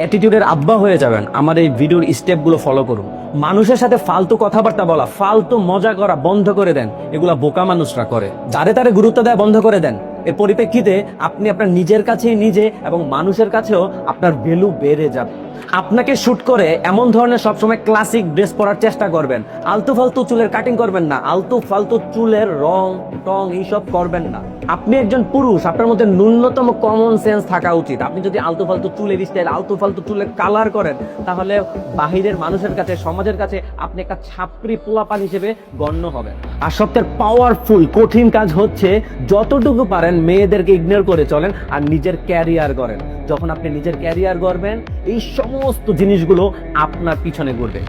অ্যাটিটিউডের আব্বা হয়ে যাবেন। আমার এই ভিডিওর স্টেপগুলো ফলো করুন। মানুষের সাথে ফালতু কথাবার্তা বলা, ফালতু মজা করা বন্ধ করে দেন। এগুলো বোকা মানুষরা করে। যারে তারে গুরুত্ব দেওয়া বন্ধ করে দেন। এর পরিপ্রেক্ষিতে আপনি আপনার নিজের কাছে নিজে এবং মানুষের কাছেও আপনার ভ্যালু বেড়ে যাবে। আপনাকে শুট করে এমন ধরনের সবসময় ক্লাসিক ড্রেস পরার চেষ্টা করবেন। আলতু ফালতু চুলের কাটিং করবেন না। আলতু ফালতু চুলের রং, টং এইসব করবেন না। আপনি একজন পুরুষ, আপনার মধ্যে ন্যূনতম কমন সেন্স থাকা উচিত। আপনি যদি আলতু ফালতু চুলের স্টাইল আলতু ফালতু চুলের কালার করেন, তাহলে বাহিরের মানুষের কাছে, সমাজের কাছে আপনি একটা ছাপরি পোলাপান হিসেবে গণ্য হবেন। আর সবচেয়ে পাওয়ারফুল কঠিন কাজ হচ্ছে যতটুকু পারেন মেয়েদেরকে ইগনোর করে চলেন আর নিজের ক্যারিয়ার করেন যখন আপনি নিজের ক্যারিয়ার গড়বেন এই সমস্ত জিনিসগুলো আপনার পিছনে ঘুরবে।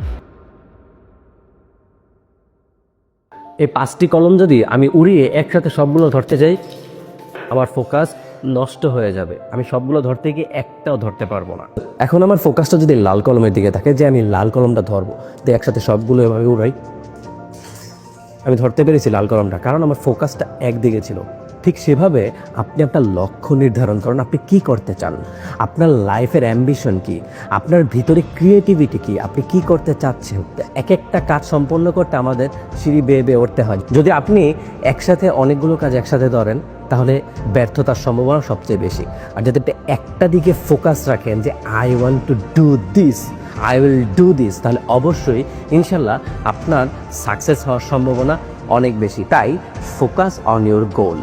এই পাঁচটি কলম যদি আমি উড়িয়ে একসাথে সবগুলো ধরতে যাই আমার ফোকাস নষ্ট হয়ে যাবে। আমি সবগুলো ধরতে গিয়ে একটাও ধরতে পারব না। এখন আমার ফোকাসটা যদি লাল কলমের দিকে থাকে যে আমি লাল কলমটা ধরবো তো একসাথে সবগুলো এভাবে উড়াই। আমি ধরতে পেরেছি লাল কলমটা কারণ আমার ফোকাসটা একদিকে ছিল। ঠিক সেভাবে আপনি আপনার লক্ষ্য নির্ধারণ করুন, আপনি কি করতে চান? আপনার লাইফের অ্যাম্বিশন কি? আপনার ভিতরে ক্রিয়েটিভিটি কি? আপনি কি করতে চাচ্ছেন? এক একটা কাজ সম্পন্ন করতে আমাদের সিঁড়ি বেয়ে বেয়ে উঠতে হয়। যদি আপনি একসাথে অনেকগুলো কাজ একসাথে ধরেন, তাহলে ব্যর্থতার সম্ভাবনা সবচেয়ে বেশি। আর যদি একটা দিকে ফোকাস রাখেন যে I want to do this I will do this তাহলে অবশ্যই ইনশাল্লাহ আপনার সাকসেস হওয়ার সম্ভাবনা অনেক বেশি। তাই ফোকাস অন ইউর গোল